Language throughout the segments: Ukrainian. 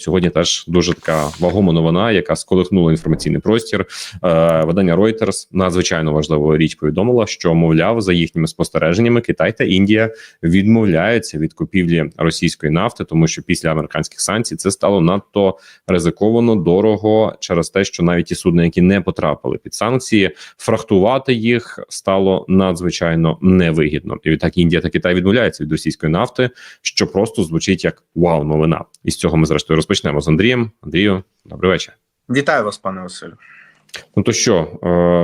Сьогодні теж дуже така вагома новина, яка сколихнула інформаційний простір. Е, Видання Reuters надзвичайно важливу річ повідомила, що мовляв, за їхніми спостереженнями, Китай та Індія відмовляються від купівлі російської нафти, тому що після американських санкцій це стало надто ризиковано дорого через те, що навіть ті судна, які не потрапили під санкції, фрахтувати їх стало надзвичайно невигідно. І відтак Індія та Китай відмовляються від російської нафти, що просто звучить як вау, новина. І з цього ми зрештою розпочнемо з Андрієм. Андрію, добрий вечір. Вітаю вас, пане Василю. Ну то що,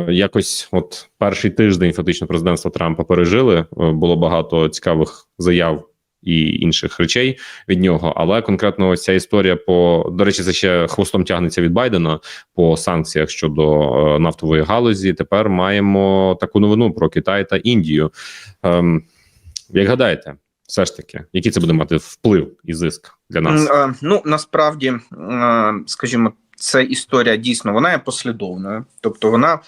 е, якось, от перший тиждень фактично президентства Трампа пережили. Е, було багато цікавих заяв і інших речей від нього. Але конкретно ось ця історія по до речі, це ще хвостом тягнеться від Байдена по санкціях щодо е, нафтової галузі. Тепер маємо таку новину про Китай та Індію. Ем, як гадаєте, все ж таки, який це буде мати вплив і зиск для нас? Е, Ну насправді, е, скажімо, ця історія дійсно вона є послідовною. Тобто, вона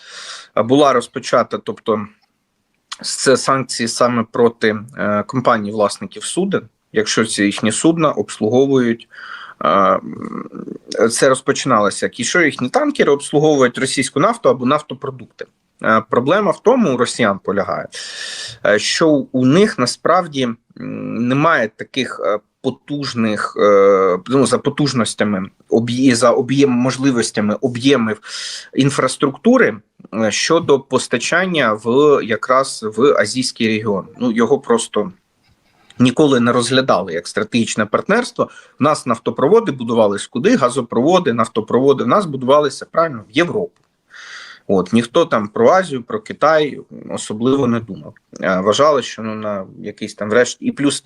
була розпочата, тобто це санкції саме проти е, компаній власників суден, якщо ці їхні судна обслуговують. е, Це розпочиналося, як і що їхні танкери обслуговують російську нафту або нафтопродукти. Е, Проблема в тому у росіян полягає, е, що у них насправді немає таких е, потужних ну, за потужностями об'є- за об'єм можливостями об'ємів інфраструктури щодо постачання в якраз в азійський регіон. Ну його просто. Ніколи не розглядали як стратегічне партнерство. У нас нафтопроводи будувались куди, газопроводи, нафтопроводи. В нас будувалися правильно в Європу. От ніхто там про Азію, про Китай особливо не думав. Е, Вважали, що ну на якийсь там врешті, і плюс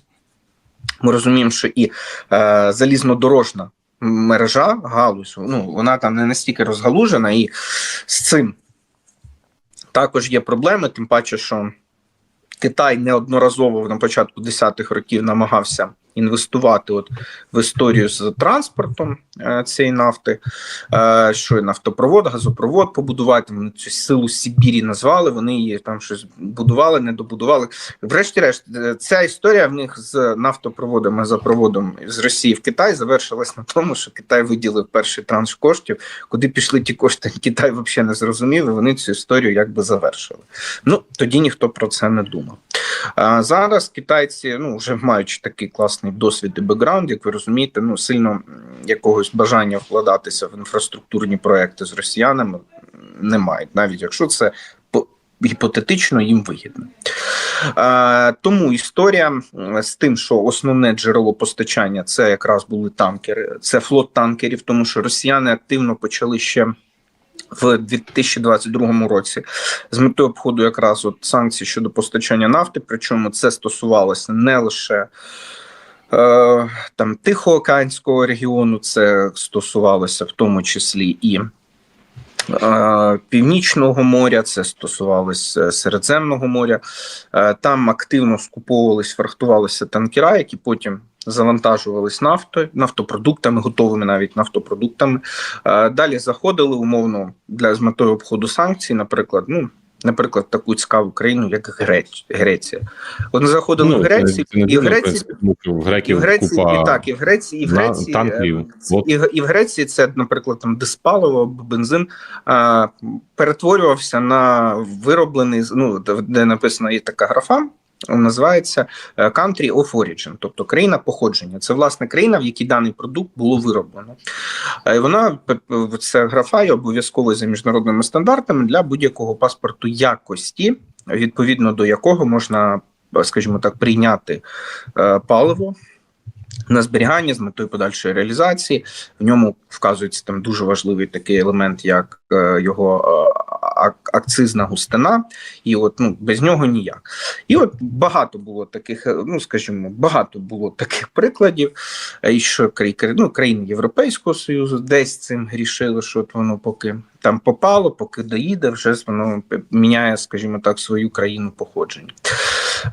ми розуміємо, що і е, залізнодорожна мережа галузь, ну вона там не настільки розгалужена, і з цим також є проблеми, тим паче, що Китай неодноразово на початку 10-х років намагався інвестувати от в історію з транспортом е, цієї нафти, е, що нафтопровод, газопровод побудувати. Вони цю силу Сибірі назвали. Вони її там щось будували, не добудували. Врешті-решт, е, ця історія в них з нафтопроводом, газопроводом з Росії в Китай завершилась на тому, що Китай виділив перший транш коштів. Куди пішли ті кошти, Китай взагалі не зрозумів. і Вони цю історію якби завершили. Ну тоді ніхто про це не думав. Зараз китайці, ну вже маючи такий класний досвід і бекграунд, як ви розумієте, ну сильно якогось бажання вкладатися в інфраструктурні проекти з росіянами не мають, навіть якщо це по- гіпотетично їм вигідно. Е, тому історія з тим, що основне джерело постачання це якраз були танкери, це флот танкерів, тому що росіяни активно почали ще. В 2022 році з метою обходу якраз от санкцій щодо постачання нафти, причому це стосувалося не лише е, там Тихоокеанського регіону, це стосувалося в тому числі і е, Північного моря, це стосувалося Середземного моря. Е, там активно скуповувались, фрахтувалися танкера, які потім завантажувались нафтою, нафтопродуктами, готовими навіть нафтопродуктами. Е, Далі заходили умовно для з метою обходу санкцій, наприклад, ну. Наприклад, таку цікаву країну, як Греч, Греція. Вони заходили в Грецію, Ну, це і в Греції, в і в Греції, купа і так, і в Греції, і в Греції, танків. е, От. і, і в Греції це, наприклад, там диспаливо або бензин е, перетворювався на вироблений, ну, де, написана є така графа, називається е, Country of Origin, тобто країна походження. Це власне країна, в якій даний продукт було вироблено. Е, І вона п- графа обов'язково за міжнародними стандартами для будь-якого паспорту якості, відповідно до якого можна, скажімо так, прийняти е, паливо. На зберігання з метою подальшої реалізації в ньому вказується там дуже важливий такий елемент, як е, його е, акцизна густина, і от ну без нього ніяк. І от багато було таких, е, ну скажімо, багато було таких прикладів, е, і що ну, країни Європейського Союзу десь цим грішили, що от воно поки там попало, поки доїде, вже воно міняє, скажімо так, свою країну походження.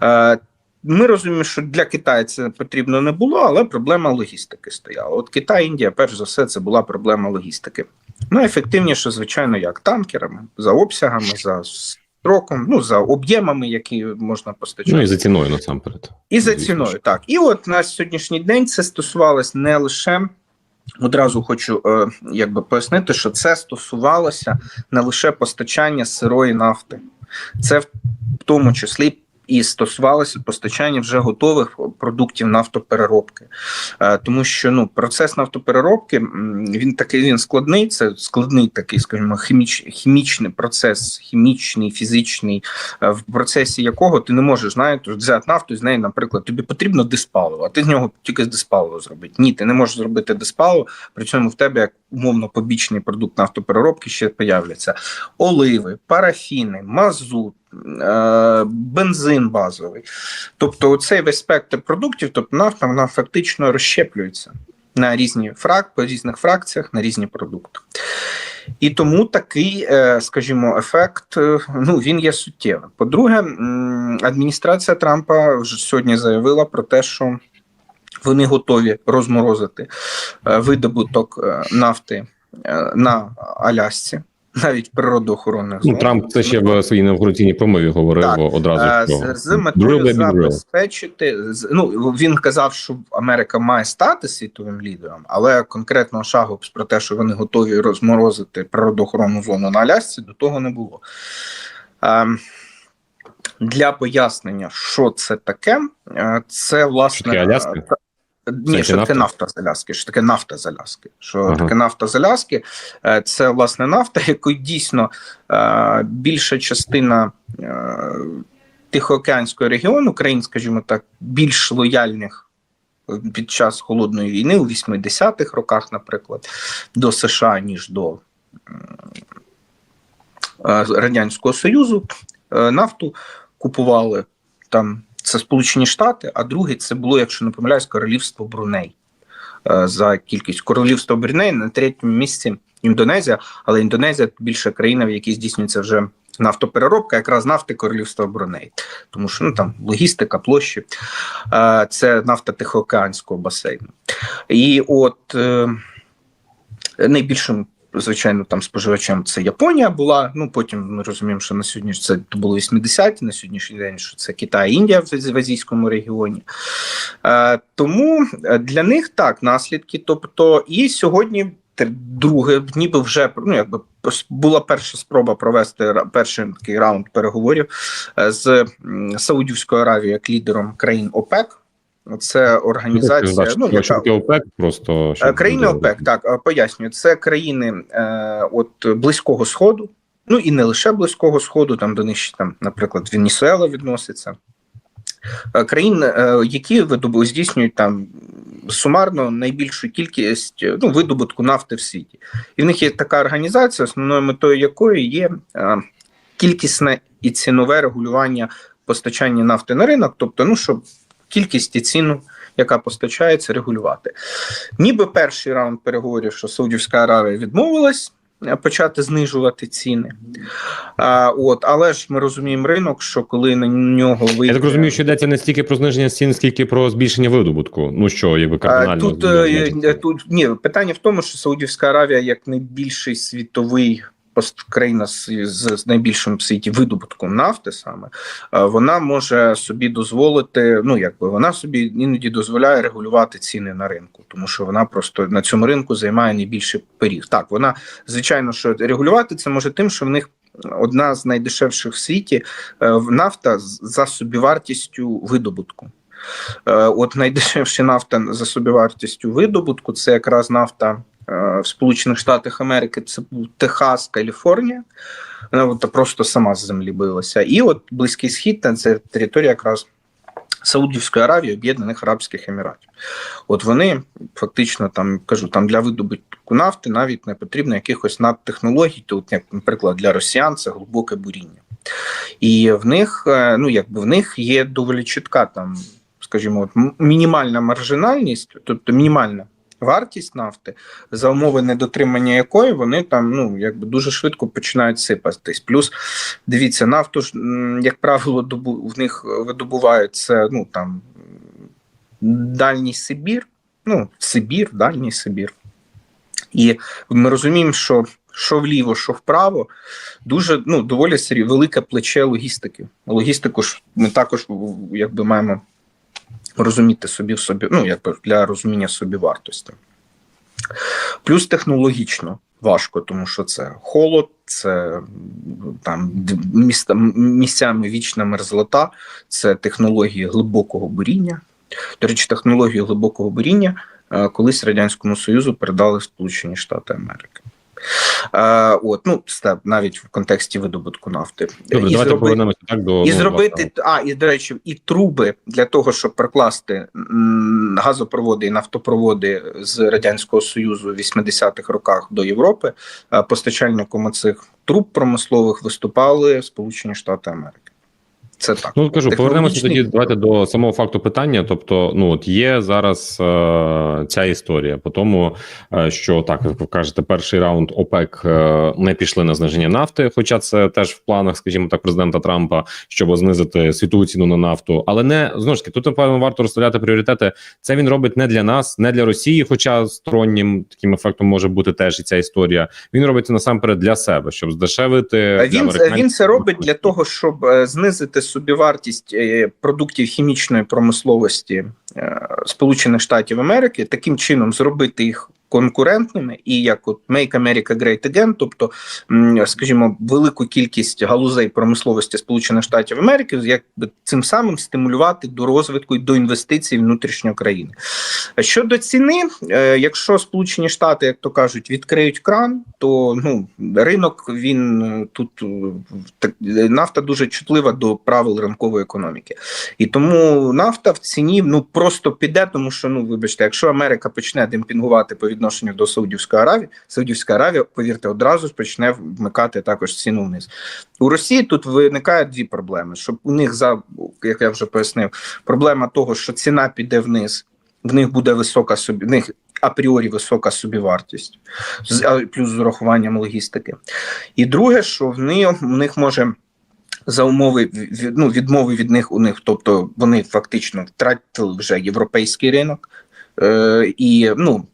Е, ми розуміємо, що для Китаю це потрібно не було, але проблема логістики стояла. От Китай, Індія, перш за все, це була проблема логістики. Найефективніше, звичайно, як танкерами, за обсягами, за строком, ну за об'ємами, які можна постачати. Ну і за ціною насамперед. І за ціною, так. І от на сьогоднішній день це стосувалось не лише Одразу хочу е, якби пояснити, що це стосувалося не лише постачання сирої нафти, це в тому числі і стосувалося постачання вже готових продуктів нафтопереробки, Е, тому що ну процес нафтопереробки він такий він складний. Це складний такий, скажімо, хіміч, хімічний процес, хімічний, фізичний, е, в процесі якого ти не можеш знаєте, взяти нафту і з неї, наприклад, тобі потрібно диспаливо, а ти з нього тільки з диспаливо зробити. Ні, ти не можеш зробити диспаливо, при цьому в тебе як умовно побічний продукт нафтопереробки ще появляться оливи, парафіни, мазут. е, Бензин базовий, тобто цей весь спектр продуктів, тобто нафта, вона фактично розщеплюється на різні фрак, по різних фракціях на різні продукти. І тому такий, е, скажімо, ефект е, ну він є суттєвим. По-друге, адміністрація Трампа вже сьогодні заявила про те, що вони готові розморозити е, видобуток е, нафти е, на Алясці, навіть природоохоронних Ну. Трамп це ще в своїй інавгураційній промові говорив Так, одразу. З, з метою забезпечити з- ну він казав, що Америка має стати світовим лідером, але конкретного шагу про те, що вони готові розморозити природоохоронну зону на Алясці, до того не було. Ем, Для пояснення, що це таке, це власне Аляска? Ні, що таке нафта? нафта з Аляски, що таке нафта з Аляски. Що Ага. таке нафта з Аляски? Е, Це власне нафта, якою дійсно е, більша частина е, Тихоокеанського регіону країн, скажімо так, більш лояльних під час холодної війни у 80-х роках, наприклад, до США, ніж до Радянського Союзу, нафту купували там. Це Сполучені Штати, а другий це було, якщо не помиляюсь, королівство Бруней е, за кількість королівство Бруней на третьому місці Індонезія, але Індонезія більша країна, в якій здійснюється вже нафтопереробка, якраз нафти королівства Бруней, тому що ну там логістика, площі е, це нафта Тихоокеанського басейну. І от е, найбільшим. Звичайно, там споживачем це Японія була. Ну потім ми розуміємо, що на сьогодні це було 80-ті, на сьогоднішній день що це Китай, Індія в, азійському регіоні. Е, тому е, для них так наслідки. Тобто, і сьогодні друге, ніби вже ну якби була перша спроба провести перший такий раунд переговорів е, з Саудівською Аравією як лідером країн ОПЕК. Це організація, ну, ну, яка ОПЕК, просто Е, Країни ОПЕК, так е, пояснюю, це країни е, от близького сходу, ну і не лише близького сходу, там до них ще там, наприклад, Венесуела відноситься. Е, Країн, які здійснюють там сумарно найбільшу кількість ну, видобутку нафти в світі. І в них є така організація, основною метою якої є е, кількісне і цінове регулювання постачання нафти на ринок, тобто, ну щоб кількість і ціну, яка постачається, регулювати. Ніби перший раунд переговорів, що Саудівська Аравія відмовилась е, почати знижувати ціни. А, от, але ж ми розуміємо ринок, що коли на нього вийде... Я так розумію, що йдеться не стільки про зниження цін, скільки про збільшення видобутку. Ну що, якби А, кардинально Тут, е, е, тут ні, питання в тому, що Саудівська Аравія як найбільший світовий країна з, з, найбільшим в світі видобутком нафти, саме е, вона може собі дозволити. Ну якби вона собі іноді дозволяє регулювати ціни на ринку, тому що вона просто на цьому ринку займає найбільший пиріг. Так, вона звичайно, що регулювати це може тим, що в них. Одна з найдешевших в світі е, нафта за собівартістю видобутку. Е, От найдешевша нафта за собівартістю видобутку це якраз нафта е, в Сполучених Штатах Америки. Це був Техас, Каліфорнія. Вона от просто сама з землі билася. І от Близький Схід це територія якраз Саудівської Аравії, Об'єднаних Арабських Еміратів. От вони фактично там кажу, там для видобутку нафти навіть не потрібно якихось надтехнологій, то, от, як, наприклад, для росіян це глибоке буріння. І в них, е, ну якби в них є доволі чітка там, скажімо, от, мінімальна маржинальність, тобто мінімальна вартість нафти, за умови недотримання якої вони там ну якби дуже швидко починають сипатись. Плюс дивіться, нафту ж, як правило, добу в них видобувають ну там Дальній Сибір, ну Сибір, Дальній Сибір. І ми розуміємо, що що вліво, що вправо, дуже ну доволі сері- велике плече логістики. Логістику ж ми також якби маємо розуміти собі в собі, ну якби для розуміння собі вартості. плюс технологічно важко, тому що це холод, це там міста, місцями вічна мерзлота, це технології глибокого буріння. До речі, технологію глибокого буріння е, колись Радянському Союзу передали Сполучені Штати Америки. От, ну, навіть в контексті видобутку нафти. Добре, І давайте зроби- повернемося так до і зробити а і до речі, і труби для того, щоб прокласти газопроводи і нафтопроводи з радянського союзу в 80-х роках до Європи. Постачальником цих труб промислових виступали Сполучені Штати Америки. Це так. Ну кажу, повернемося тоді. Давайте до самого факту питання. Тобто, ну от є зараз е, ця історія по тому, е, що так як ви кажете, перший раунд ОПЕК е, не пішли на зниження нафти, хоча це теж в планах, скажімо так, президента Трампа, щоб знизити світову ціну на нафту, але не знову ж таки тут напевно варто розставляти пріоритети. Це він робить не для нас, не для Росії, хоча стороннім таким ефектом може бути теж і ця історія. Він робить це насамперед для себе, щоб здешевити Він, він це робить для того, щоб е, знизити собівартість е, продуктів хімічної промисловості е, Сполучених Штатів Америки, таким чином зробити їх конкурентними і як от Make America Great Again, тобто, скажімо, велику кількість галузей промисловості Сполучених Штатів Америки, якби цим самим стимулювати до розвитку і до інвестицій внутрішньої країни. Щодо ціни, е, якщо Сполучені Штати, як то кажуть, відкриють кран, то ну ринок він е, тут е, так, нафта дуже чутлива до правил ринкової економіки, і тому нафта в ціні ну просто піде, тому що ну вибачте, якщо Америка почне демпінгувати по відношенню до Саудівської Аравії, Саудівська Аравія, повірте, одразу ж почне вмикати також ціну вниз. У Росії тут виникає дві проблеми: щоб у них за як я вже пояснив, проблема того, що ціна піде вниз в них буде висока собі, в них апріорі висока собівартість, плюс з урахуванням логістики. І друге, що в них, в них може за умови ну, відмови від них у них, тобто вони фактично втратили вже європейський ринок е, і ну.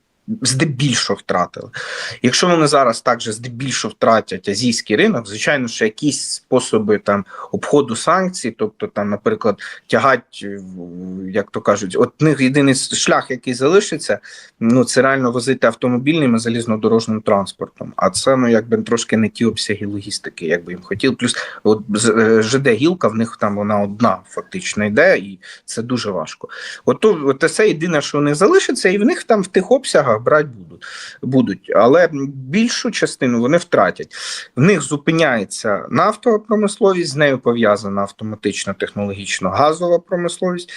Здебільшого втратили. Якщо вони зараз також здебільшого втратять азійський ринок, звичайно, що якісь способи там обходу санкцій, тобто там, наприклад, тягать, е, як то кажуть, от них єдиний шлях, який залишиться, ну це реально возити автомобільним і залізнодорожним транспортом. А це ну якби трошки не ті обсяги логістики, як би їм хотів. Плюс от е, ЖД гілка в них там вона одна фактично йде, і це дуже важко. От, от це єдине, що в них залишиться, і в них там в тих обсягах брати будуть. будуть. Але більшу частину вони втратять. В них зупиняється нафтова промисловість, з нею пов'язана автоматично технологічно газова промисловість,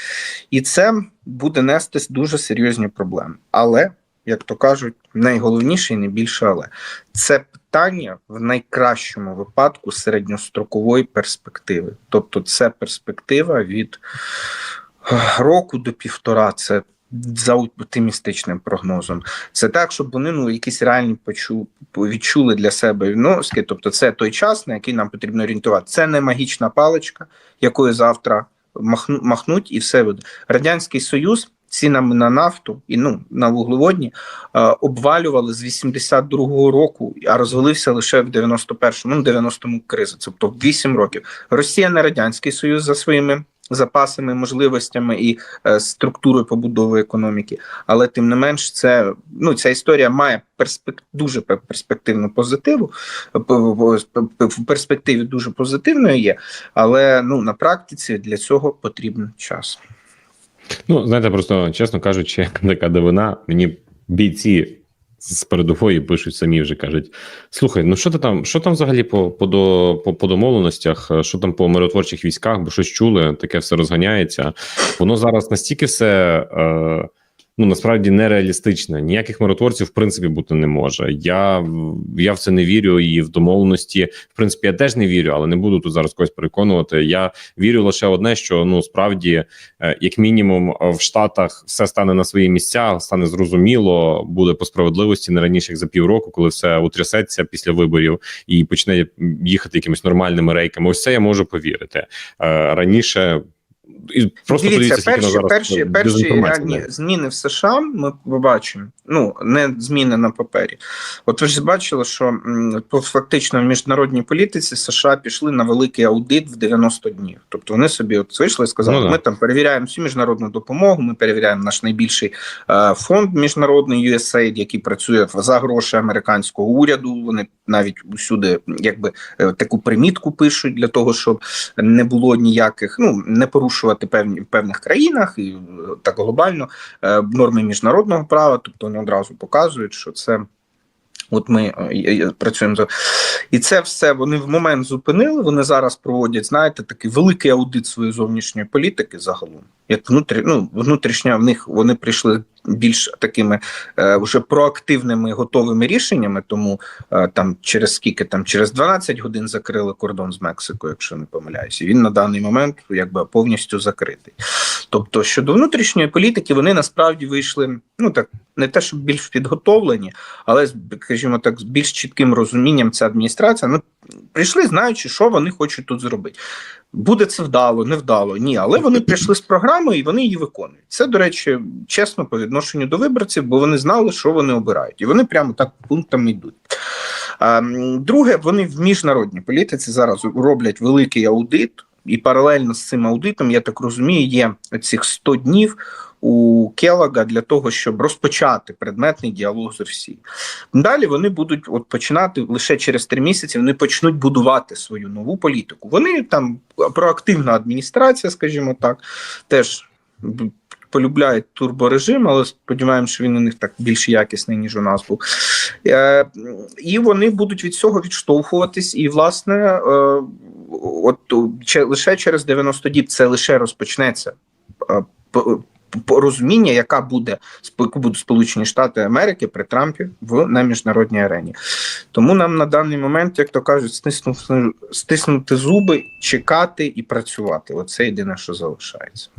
і це буде нести дуже серйозні проблеми. Але, як то кажуть, найголовніше і найбільше але це питання в найкращому випадку середньострокової перспективи. Тобто, це перспектива від е, року до півтора. Це за оптимістичним прогнозом. Це так, щоб вони ну якісь реальні почу відчули для себе відноски. Тобто, це той час, на який нам потрібно орієнтувати. Це не магічна паличка, якою завтра махну, махнуть, і все буде. Радянський Союз цінами на нафту і ну на вуглеводні е, обвалювали з 82-го року, а розвалився лише в 91-му, ну 90-му криза. Тобто 8 років. Росія не радянський союз за своїми запасами, можливостями і е, структурою побудови економіки. Але тим не менш, це ну ця історія має перспек... дуже перспективну позитиву. В перспективі дуже позитивною є, але ну на практиці для цього потрібен час. Ну, знаєте, просто чесно кажучи, така дивина, мені бійці з передової пишуть самі вже кажуть: слухай, ну що ти там, що там взагалі по, по, по, по домовленостях, що там по миротворчих військах, бо щось чули, таке все розганяється. Воно зараз настільки все. Е, Ну, насправді нереалістичне. Ніяких миротворців в принципі бути не може. Я я в це не вірю, і в домовленості, в принципі, я теж не вірю, але не буду тут зараз когось переконувати. Я вірю лише одне, що ну справді, е, як мінімум, в Штатах все стане на свої місця, стане зрозуміло, буде по справедливості не раніше як за півроку, коли все утрясеться після виборів і почне їхати якимись нормальними рейками. Ось це я можу повірити Е, раніше І просто Дивіться, подивіться, перші, зараз перші, перші реальні зміни в США ми побачимо. Ну не зміни на папері. От ви ж бачили, що фактично в міжнародній політиці США пішли на великий аудит в 90 днів. Тобто вони собі от вийшли і сказали, Ну да. ми там перевіряємо всю міжнародну допомогу. Ми перевіряємо наш найбільший е, фонд міжнародний USAID, який працює за гроші американського уряду. Вони навіть усюди, якби е, таку примітку пишуть для того, щоб не було ніяких, ну не порушувати певні в певних країнах і е, так глобально е, норми міжнародного права. Тобто вони одразу показують, що це. От ми е, працюємо за і це все вони в момент зупинили. Вони зараз проводять, знаєте, такий великий аудит своєї зовнішньої політики загалом. Як внутрі, ну внутрішня в них вони прийшли більш такими е, вже проактивними готовими рішеннями. Тому е, там через скільки там через 12 годин закрили кордон з Мексикою, якщо не помиляюся. Він на даний момент якби повністю закритий. Тобто, щодо внутрішньої політики, вони насправді вийшли, ну так не те, щоб більш підготовлені, але скажімо так, з більш чітким розумінням ця адміністрація. Ну прийшли, знаючи, що вони хочуть тут зробити. Буде це вдало, не вдало, ні, але вони прийшли з програмою і вони її виконують. Це, до речі, чесно по відношенню до виборців, бо вони знали, що вони обирають, і вони прямо так пунктами йдуть. Друге, вони в міжнародній політиці зараз роблять великий аудит, і паралельно з цим аудитом, я так розумію, є цих 100 днів у Келага для того, щоб розпочати предметний діалог з Росією. Далі вони будуть от починати лише через три місяці. Вони почнуть будувати свою нову політику. Вони там проактивна адміністрація, скажімо так, теж полюбляють турборежим, але сподіваємося, що він у них так більш якісний, ніж у нас був. Е, і вони будуть від цього відштовхуватись. І, власне, е, от лише через 90 діб це лише розпочнеться. Порозуміння, яка буде будуть Сполучені Штати Америки при Трампі в на міжнародній арені. Тому нам на даний момент, як то кажуть, стиснути, стиснути зуби, чекати і працювати. Оце єдине, що залишається.